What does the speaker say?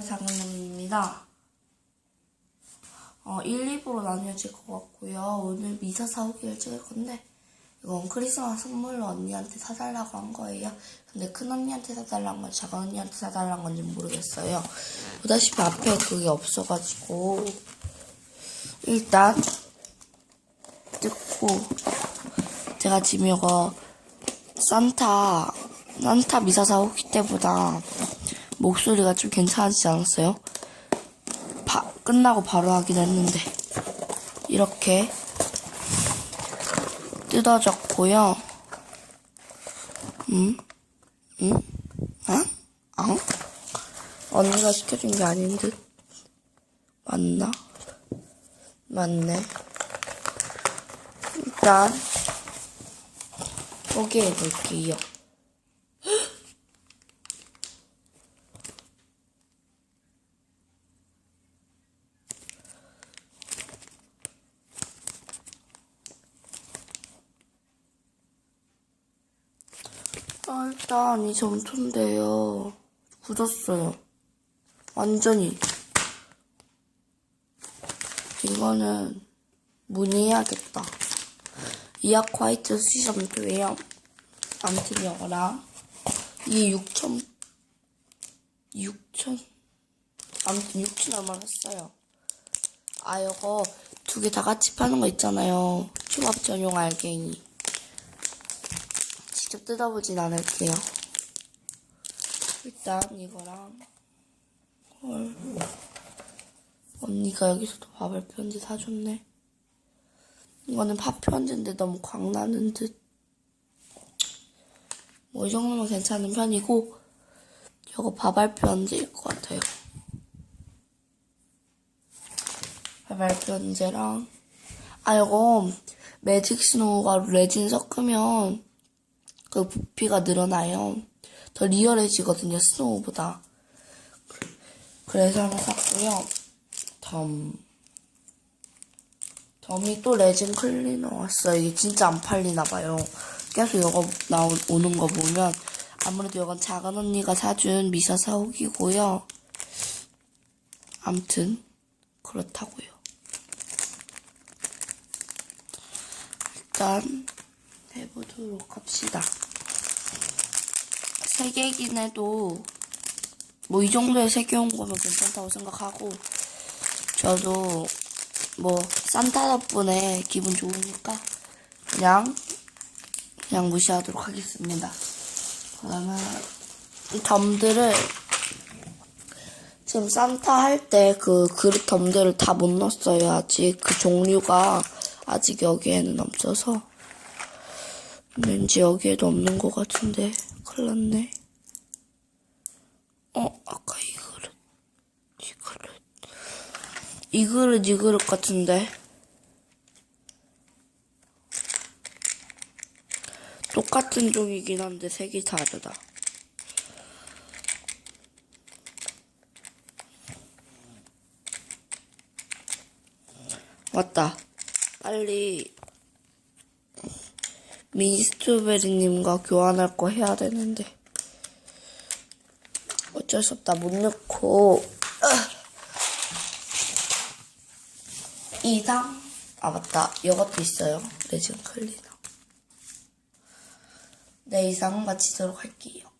장면입니다. 어, 1, 2부로 나뉘어질 것 같고요. 오늘 미사 사오기를 찍을 건데 이건 크리스마스 선물로 언니한테 사달라고 한 거예요. 근데 큰 언니한테 사달라는 건지 작은 언니한테 사달라는 건지 모르겠어요. 보다시피 앞에 그게 없어가지고 일단 뜯고 제가 지금 이거 산타 산타 미사 사오기 때보다 목소리가 좀 괜찮아지지 않았어요? 바- 끝나고 바로 하긴 했는데 이렇게 뜯어졌고요. 음? 음? 아? 아? 언니가 시켜준 게 아닌 듯? 맞나? 맞네. 일단 소개해 볼게요. 아, 일단 이 점토인데요. 굳었어요. 완전히. 이거는 문의해야겠다. 이악 화이트 수시점토예요. 아무튼 이거랑 이게 6천 6천 아무튼 6천 얼마 했어요. 아 이거 두 개 다 같이 파는 거 있잖아요. 초밥 전용 알갱이. 직접 뜯어보진 않을게요. 일단 이거랑 헐 언니가 여기서도 밥을 편지 사줬네. 이거는 밥 편지인데 너무 광나는 듯. 뭐 이 정도면 괜찮은 편이고 이거 밥알 편지일 것 같아요. 밥알 편지랑 아 이거 매직 스노우가 레진 섞으면 그 부피가 늘어나요. 더 리얼해지거든요, 스노우보다. 그래서 하나 샀고요. 덤. 덤이 또 레진 클리너 왔어요. 이게 진짜 안 팔리나 봐요. 계속 이거 나오는 거 보면 아무래도 이건 작은 언니가 사준 미사 사옥이고요. 암튼 그렇다고요. 일단 해보도록 합시다. 세 개긴 해도 뭐 이 정도에 세개온 거면 괜찮다고 생각하고 저도 뭐 산타 덕분에 기분 좋으니까 그냥 그냥 무시하도록 하겠습니다. 그러면 이 덤들을 지금 산타 할 때 그 그릇 덤들을 다 못 넣었어요. 아직 그 종류가 아직 여기에는 없어서 왠지 여기에도 없는 것 같은데 큰일 났네. 어 아까 이 그릇 이 그릇 이 그릇 이 그릇 같은데 똑같은 종이긴 한데 색이 다르다. 맞다. 빨리 미스트베리님과 교환할 거 해야 되는데. 어쩔 수 없다. 못 넣고. 이상 아 맞다. 이것도 있어요. 레진 클리너. 네 이상은 마치도록 할게요